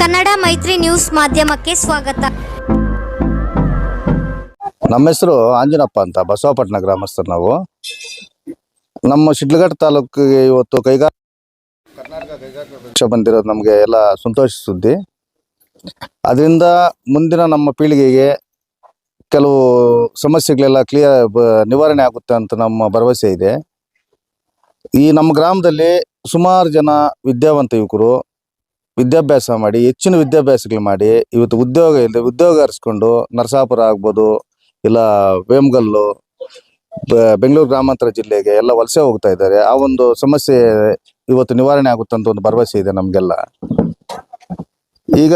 ಕನ್ನಡ ಮೈತ್ರಿ ನ್ಯೂಸ್ ಮಾಧ್ಯಮಕ್ಕೆ ಸ್ವಾಗತ. ನಮ್ಮ ಹೆಸರು ಆಂಜನಪ್ಪ ಅಂತ, ಬಸವಪಟ್ಟಣ ಗ್ರಾಮಸ್ಥರು ನಾವು. ನಮ್ಮ ಶಿಡ್ಲಘಟ್ಟ ತಾಲೂಕಿಗೆ ಇವತ್ತು ಕೈಗಾರ ಕರ್ನಾಟಕ ಬಂದಿರೋದು ನಮಗೆ ಎಲ್ಲ ಸಂತೋಷ ಸುದ್ದಿ. ಅದರಿಂದ ಮುಂದಿನ ನಮ್ಮ ಪೀಳಿಗೆಗೆ ಕೆಲವು ಸಮಸ್ಯೆಗಳೆಲ್ಲ ಕ್ಲಿಯರ್ ನಿವಾರಣೆ ಆಗುತ್ತೆ ಅಂತ ನಮ್ಮ ಭರವಸೆ ಇದೆ. ಈ ನಮ್ಮ ಗ್ರಾಮದಲ್ಲಿ ಸುಮಾರು ಜನ ವಿದ್ಯಾವಂತ ಯುವಕರು ವಿದ್ಯಾಭ್ಯಾಸ ಮಾಡಿ, ಹೆಚ್ಚಿನ ವಿದ್ಯಾಭ್ಯಾಸಗಳು ಮಾಡಿ, ಇವತ್ತು ಉದ್ಯೋಗ ಇಲ್ಲದೆ ಉದ್ಯೋಗ ಹರಿಸ್ಕೊಂಡು ನರಸಾಪುರ ಆಗ್ಬೋದು, ಇಲ್ಲ ವೇಮಗಲ್ಲು ಬೆಂಗಳೂರು ಗ್ರಾಮಾಂತರ ಜಿಲ್ಲೆಗೆ ಎಲ್ಲ ವಲಸೆ ಹೋಗ್ತಾ ಇದ್ದಾರೆ. ಆ ಒಂದು ಸಮಸ್ಯೆ ಇವತ್ತು ನಿವಾರಣೆ ಆಗುತ್ತೆ ಅಂತ ಒಂದು ಭರವಸೆ ಇದೆ ನಮಗೆಲ್ಲ. ಈಗ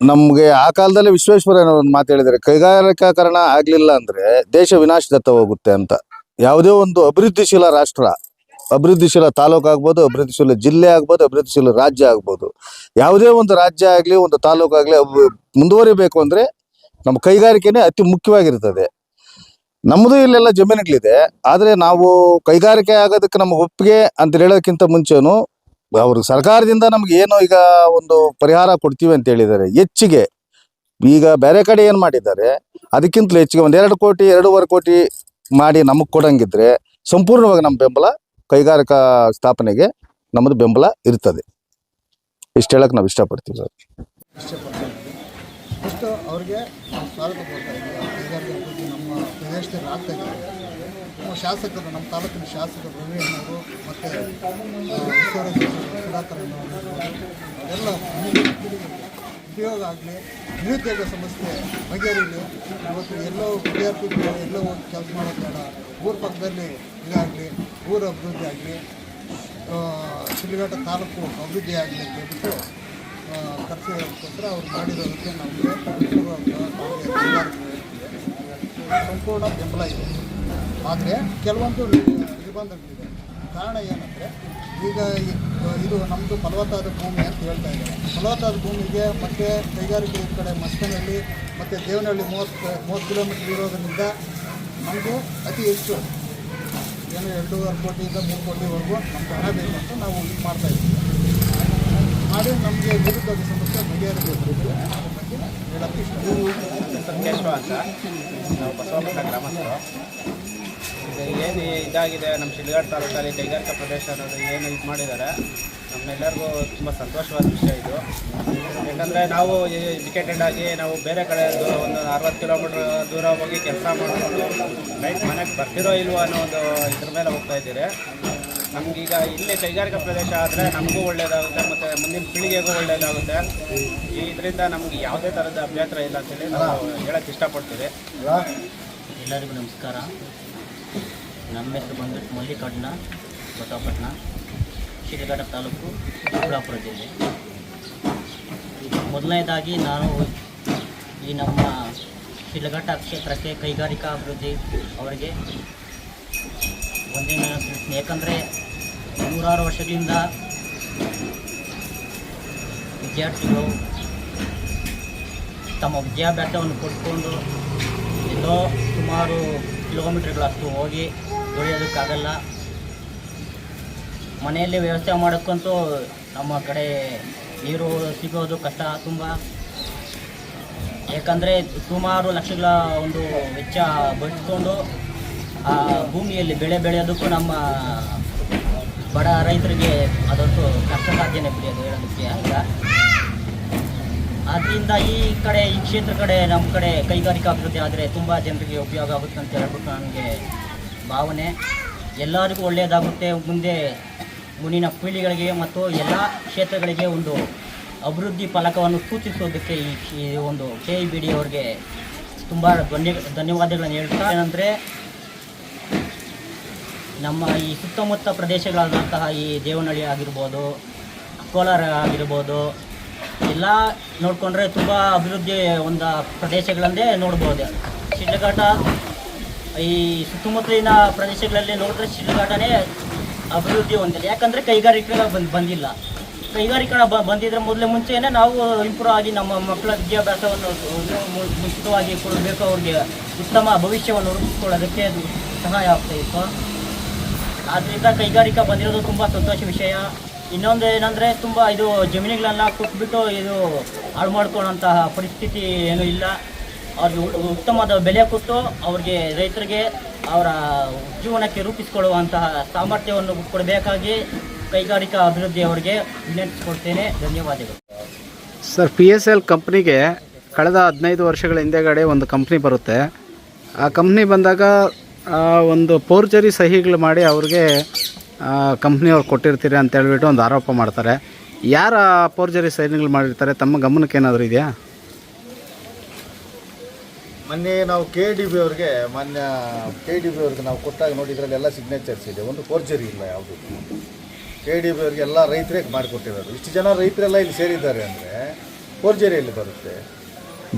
ನಮಗೆ ಆ ಕಾಲದಲ್ಲಿ ವಿಶ್ವೇಶ್ವರಯ್ಯನವ್ರು ಒಂದು ಮಾತು ಹೇಳಿದ್ದಾರೆ. ಕೈಗಾರಿಕಾಕರಣ ಆಗ್ಲಿಲ್ಲ ಅಂದ್ರೆ ದೇಶ ವಿನಾಶದತ್ತ ಹೋಗುತ್ತೆ ಅಂತ. ಯಾವುದೇ ಒಂದು ಅಭಿವೃದ್ಧಿಶೀಲ ರಾಷ್ಟ್ರ ಅಭಿವೃದ್ಧಿಶೀಲ ತಾಲೂಕು ಆಗ್ಬೋದು, ಅಭಿವೃದ್ಧಿಶೀಲ ಜಿಲ್ಲೆ ಆಗ್ಬೋದು, ಅಭಿವೃದ್ಧಿಶೀಲ ರಾಜ್ಯ ಆಗ್ಬೋದು. ಯಾವುದೇ ಒಂದು ರಾಜ್ಯ ಆಗಲಿ, ಒಂದು ತಾಲೂಕು ಆಗಲಿ ಮುಂದುವರಿಬೇಕು ಅಂದ್ರೆ ನಮ್ಮ ಕೈಗಾರಿಕೆನೇ ಅತಿ ಮುಖ್ಯವಾಗಿರ್ತದೆ. ನಮ್ಮದು ಇಲ್ಲೆಲ್ಲ ಜಮೀನುಗಳಿದೆ, ಆದರೆ ನಾವು ಕೈಗಾರಿಕೆ ಆಗೋದಕ್ಕೆ ನಮಗೆ ಒಪ್ಪಿಗೆ ಅಂತ ಹೇಳೋದಕ್ಕಿಂತ ಮುಂಚೆನು ಅವರು ಸರ್ಕಾರದಿಂದ ನಮ್ಗೆ ಏನು ಈಗ ಒಂದು ಪರಿಹಾರ ಕೊಡ್ತೀವಿ ಅಂತ ಹೇಳಿದ್ದಾರೆ. ಹೆಚ್ಚಿಗೆ. ಈಗ ಬೇರೆ ಕಡೆ ಏನು ಮಾಡಿದ್ದಾರೆ, ಅದಕ್ಕಿಂತಲೂ ಹೆಚ್ಚಿಗೆ ಒಂದು ಕೋಟಿ, ಎರಡೂವರೆ ಕೋಟಿ ಮಾಡಿ ನಮಗೆ ಕೊಡಂಗಿದ್ರೆ ಸಂಪೂರ್ಣವಾಗಿ ನಮ್ಮ ಬೆಂಬಲ ಕೈಗಾರಿಕಾ ಸ್ಥಾಪನೆಗೆ ನಮ್ಮದು ಬೆಂಬಲ ಇರ್ತದೆ. ಇಷ್ಟು ಹೇಳಕ್ಕೆ ನಾವು ಇಷ್ಟಪಡ್ತೀವಿ ಸರ್. ಅವರಿಗೆ ಸ್ವಾಗತ ನಮ್ಮ ಪ್ರದೇಶದಲ್ಲಿ ಆಗ್ತಾ ನಮ್ಮ ಶಾಸಕರು, ನಮ್ಮ ತಾಲೂಕಿನ ಶಾಸಕರು ರವಿ ಅಣ್ಣವರು ಮತ್ತು ಸುಧಾಕರ್ ಎಲ್ಲ ಉದ್ಯೋಗ ಆಗಲಿ ನಿರುದ್ಯೋಗ ಸಮಸ್ಯೆ ಬಗೆಹರಿಲಿ ಇವತ್ತು ಎಲ್ಲೋ ವಿದ್ಯಾರ್ಥಿಗಳು ಎಲ್ಲೋ ಹೋಗಿ ಕೆಲಸ ಮಾಡೋ ಕಾರಣ ಊರ ಪಕ್ಕದಲ್ಲಿ ಇದಾಗಲಿ, ಊರ ಅಭಿವೃದ್ಧಿ ಆಗಲಿ ಶಿಡ್ಲಘಟ್ಟ ತಾಲೂಕು ಅಭಿವೃದ್ಧಿ ಆಗಲಿ ಅಂತ ಹೇಳ್ಬಿಟ್ಟು ಖರ್ಚಿಗೋಸ್ಕರ ಅವ್ರು ಮಾಡಿರೋದಕ್ಕೆ ನಮಗೆ ಸಂಪೂರ್ಣ ಬೆಂಬಲ ಇದೆ. ಆದರೆ ಕೆಲವೊಂದು ನಿರ್ಬಂಧಗಳಿದೆ ಕಾರಣ ಏನಂದರೆ ಈಗ ಇದು ನಮ್ಮದು ಫಲವತ್ತಾದ ಭೂಮಿ ಅಂತ ಹೇಳ್ತಾ ಇದ್ದಾರೆ. ಫಲವತ್ತಾದ ಭೂಮಿಗೆ ಮತ್ತೆ ಕೈಗಾರಿಕೆ ಈ ಕಡೆ ಮಸ್ಕನಹಳ್ಳಿ ಮತ್ತು ದೇವನಹಳ್ಳಿ ಮೂವತ್ತು ಮೂವತ್ತು ಕಿಲೋಮೀಟ್ರ್ ಇರೋದರಿಂದ ನಮಗೆ ಅತಿ ಹೆಚ್ಚು ಏನು ಎರಡೂವರೆ ಕೋಟಿಯಿಂದ ಮೂರು ಕೋಟಿವರೆಗೂ ನಮ್ಗೆ ಹಣ ಬೇಕಂತ ನಾವು ಇದು ಮಾಡ್ತಾ ಇದ್ದೀವಿ. ಮಾಡಿ ನಮಗೆ ನಿರುದ್ಯೋಗ ಸಮಸ್ಯೆ ಬಗೆಹರಿಸಬೇಕು ಹೇಳಕ್ಕೆ ಇಷ್ಟ ನಾವು ಬಸವಪಟ್ಟಣ ಗ್ರಾಮಸ್ಥರು. ಏನು ಇದಾಗಿದೆ ನಮ್ಮ ಶಿಲ್ಗಾಡ್ ತಾಲೂಕಲ್ಲಿ ಕೈಗಾರಿಕಾ ಪ್ರದೇಶ ಅನ್ನೋದು ಏನು ಇದು ಮಾಡಿದ್ದಾರೆ ನಮ್ಮೆಲ್ಲರಿಗೂ ತುಂಬ ಸಂತೋಷವಾದ ವಿಷಯ ಇದು. ಯಾಕಂದರೆ ನಾವು ಎಜುಕೇಟೆಡ್ ಆಗಿ ನಾವು ಬೇರೆ ಕಡೆ ಒಂದು ಅರವತ್ತು ಕಿಲೋಮೀಟ್ರ್ ದೂರ ಹೋಗಿ ಕೆಲಸ ಮಾಡಿಕೊಂಡು ನೈಟ್ ಮನೆಗೆ ಬರ್ತಿರೋ ಇಲ್ವೋ ಅನ್ನೋ ಒಂದು ಇದ್ರ ಮೇಲೆ ಹೋಗ್ತಾ ಇದ್ದೀರಿ. ನಮಗೀಗ ಇಲ್ಲಿ ಕೈಗಾರಿಕಾ ಪ್ರದೇಶ ಆದರೆ ನಮಗೂ ಒಳ್ಳೆಯದಾಗುತ್ತೆ ಮತ್ತು ಮುಂದಿನ ಪೀಳಿಗೆಗೂ ಒಳ್ಳೆಯದಾಗುತ್ತೆ ಇದರಿಂದ ನಮಗೆ ಯಾವುದೇ ಥರದ ಅಭ್ಯಂತರ ಇಲ್ಲ ಅಂತೇಳಿ ನಾವು ಹೇಳಕ್ಕೆ ಇಷ್ಟಪಡ್ತೀವಿ. ಎಲ್ಲರಿಗೂ ನಮಸ್ಕಾರ. ನಮ್ಮ ಹೆಸರು ಬಂದ್ಬಿಟ್ಟು ಮಲ್ಲಿಕಾರ್ಜುನ ಬಸವಪಟ್ಟಣ ಶಿಡ್ಲಘಟ್ಟ ತಾಲೂಕು ಚಿಕ್ಕಬಳ್ಳಾಪುರ ಜಿಲ್ಲೆ. ಮೊದಲನೇದಾಗಿ ನಾನು ಈ ನಮ್ಮ ಶಿಡ್ಲಘಟ್ಟ ಕ್ಷೇತ್ರಕ್ಕೆ ಕೈಗಾರಿಕಾ ಅಭಿವೃದ್ಧಿ ಅವರಿಗೆ ಒಂದೇ ತಿಳಿಸ್ತೀನಿ ಯಾಕಂದರೆ ನೂರಾರು ವರ್ಷಗಳಿಂದ ವಿದ್ಯಾರ್ಥಿಗಳು ತಮ್ಮ ವಿದ್ಯಾಭ್ಯಾಸವನ್ನು ಕೊಟ್ಕೊಂಡು ಎಲ್ಲೋ ಸುಮಾರು ಕಿಲೋಮೀಟರ್ಗಳಷ್ಟು ಹೋಗಿ ದುಡಿಯೋದಕ್ಕಾಗಲ್ಲ ಮನೆಯಲ್ಲಿ ವ್ಯವಸ್ಥೆ ಮಾಡೋಕ್ಕಂತೂ ನಮ್ಮ ಕಡೆ ನೀರು ಸಿಗೋದು ಕಷ್ಟ ತುಂಬ. ಯಾಕಂದರೆ ಸುಮಾರು ಲಕ್ಷಗಳ ಒಂದು ವೆಚ್ಚ ಬಳಸ್ಕೊಂಡು ಆ ಭೂಮಿಯಲ್ಲಿ ಬೆಳೆ ಬೆಳೆಯೋದಕ್ಕೂ ನಮ್ಮ ಬಡ ರೈತರಿಗೆ ಅದೊಂದು ಕಷ್ಟ ಸಾಧ್ಯನೇ ಬಿಡಿಯೋದು ಹೇಳೋದಕ್ಕೆ ಅಂತ ಅದರಿಂದ ಈ ಕಡೆ, ಈ ಕ್ಷೇತ್ರ ಕಡೆ, ನಮ್ಮ ಕಡೆ ಕೈಗಾರಿಕಾ ಅಭಿವೃದ್ಧಿ ಆದರೆ ತುಂಬ ಜನರಿಗೆ ಉಪಯೋಗ ಆಗುತ್ತೆ ಅಂತ ಹೇಳ್ಬಿಟ್ಟು ನನಗೆ ಭಾವನೆ ಎಲ್ಲರಿಗೂ ಒಳ್ಳೆಯದಾಗುತ್ತೆ. ಮುಂದೆ ಮುಂದಿನ ಪೀಳಿಗೆಗಳಿಗೆ ಮತ್ತು ಎಲ್ಲ ಕ್ಷೇತ್ರಗಳಿಗೆ ಒಂದು ಅಭಿವೃದ್ಧಿ ಫಲಕವನ್ನು ಸೂಚಿಸೋದಕ್ಕೆ ಈ ಒಂದು ಕೆ ಇ ಬಿ ಡಿ ಅವ್ರಿಗೆ ತುಂಬ ಧನ್ಯ ಧನ್ಯವಾದಗಳನ್ನು ಹೇಳ್ತಾ ಏನಂದರೆ, ನಮ್ಮ ಈ ಸುತ್ತಮುತ್ತ ಪ್ರದೇಶಗಳಾದಂತಹ ಈ ದೇವನಹಳ್ಳಿ ಆಗಿರ್ಬೋದು, ಕೋಲಾರ ಆಗಿರ್ಬೋದು, ಎಲ್ಲ ನೋಡಿಕೊಂಡ್ರೆ ತುಂಬ ಅಭಿವೃದ್ಧಿ ಒಂದು ಪ್ರದೇಶಗಳಂದೇ ನೋಡ್ಬೋದು. ಶಿಡ್ಲಘಟ್ಟ ಈ ಸುತ್ತಮುತ್ತಲಿನ ಪ್ರದೇಶಗಳಲ್ಲಿ ನೋಡಿದ್ರೆ ಶಿಡ್ಲಘಟ್ಟನೇ ಅಭಿವೃದ್ಧಿ ಹೊಂದಿಲ್ಲ. ಯಾಕಂದರೆ ಕೈಗಾರಿಕೆಗಳು ಬಂದು ಬಂದಿಲ್ಲ. ಕೈಗಾರಿಕೆಗಳ ಬ ಬಂದಿದ್ರೆ ಮೊದಲೇ ಮುಂಚೆನೇ ನಾವು ಇಂಪ್ರೂವ್ ಆಗಿ ನಮ್ಮ ಮಕ್ಕಳ ವಿದ್ಯಾಭ್ಯಾಸವನ್ನು ಇನ್ನೂ ಮು- ಮುಂಚಿತವಾಗಿ ಕೊಡಬೇಕು. ಅವ್ರಿಗೆ ಉತ್ತಮ ಭವಿಷ್ಯವನ್ನು ರೂಪಿಸ್ಕೊಳ್ಳೋದಕ್ಕೆ ಅದು ಸಹಾಯ ಆಗ್ತಾ ಇತ್ತು. ಆದ್ದರಿಂದ ಕೈಗಾರಿಕಾ ಬಂದಿರೋದು ತುಂಬ ಸಂತೋಷ ವಿಷಯ. ಇನ್ನೊಂದು ಏನಂದರೆ ತುಂಬ ಇದು ಜಮೀನುಗಳೆಲ್ಲ ಕೊಟ್ಬಿಟ್ಟು ಇದು ಹಾಳು ಮಾಡ್ಕೊಳ್ಳೋಂತಹ ಪರಿಸ್ಥಿತಿ ಏನೂ ಇಲ್ಲ. ಅವ್ರಿಗೆ ಉತ್ತಮವಾದ ಬೆಲೆ ಕೊಟ್ಟು ಅವ್ರಿಗೆ ರೈತರಿಗೆ ಅವರ ಜೀವನಕ್ಕೆ ರೂಪಿಸಿಕೊಳ್ಳುವಂತಹ ಸಾಮರ್ಥ್ಯವನ್ನು ಕೊಡಬೇಕಾಗಿ ಕೈಗಾರಿಕಾ ಅಭಿವೃದ್ಧಿ ಅವರಿಗೆ ವಿನಂತಿಸಿಕೊಡ್ತೇನೆ. ಧನ್ಯವಾದಗಳು. ಸರ್ ಪಿ ಎಸ್ ಎಲ್ ಕಂಪ್ನಿಗೆ ಕಳೆದ ಹದಿನೈದು ವರ್ಷಗಳ ಹಿಂದೆಗಡೆ ಒಂದು ಕಂಪ್ನಿ ಬರುತ್ತೆ. ಆ ಕಂಪ್ನಿ ಬಂದಾಗ ಒಂದು ಪೋರ್ಜರಿ ಸಹಿಗಳು ಮಾಡಿ ಅವ್ರಿಗೆ ಕಂಪ್ನಿಯವ್ರು ಕೊಟ್ಟಿರ್ತೀರಿ ಅಂತ ಹೇಳ್ಬಿಟ್ಟು ಒಂದು ಆರೋಪ ಮಾಡ್ತಾರೆ. ಯಾರ ಪೋರ್ಜರಿ ಸಹಿಗಳು ಮಾಡಿರ್ತಾರೆ? ತಮ್ಮ ಗಮನಕ್ಕೆ ಏನಾದರೂ ಇದೆಯಾ? ಮೊನ್ನೆ ನಾವು ಕೆ ಡಿ ಬಿ ಅವ್ರಿಗೆ ಮೊನ್ನೆ ಕೆ ಡಿ ಬಿ ಅವ್ರಿಗೆ ನಾವು ಕೊಟ್ಟಾಗ ನೋಡಿ ಇದರಲ್ಲಿ ಎಲ್ಲ ಸಿಗ್ನೇಚರ್ಸ್ ಇದೆ. ಒಂದು ಫೋರ್ಜರಿ ಇಲ್ಲ ಯಾವುದು. ಕೆ ಡಿ ಬಿ ಅವ್ರಿಗೆ ಎಲ್ಲ ರೈತರೇ ಮಾಡಿಕೊಟ್ಟಿರೋದು. ಇಷ್ಟು ಜನ ರೈತರೆಲ್ಲ ಇಲ್ಲಿ ಸೇರಿದ್ದಾರೆ ಅಂದರೆ ಫೋರ್ಜರಿಯಲ್ಲಿ ಬರುತ್ತೆ?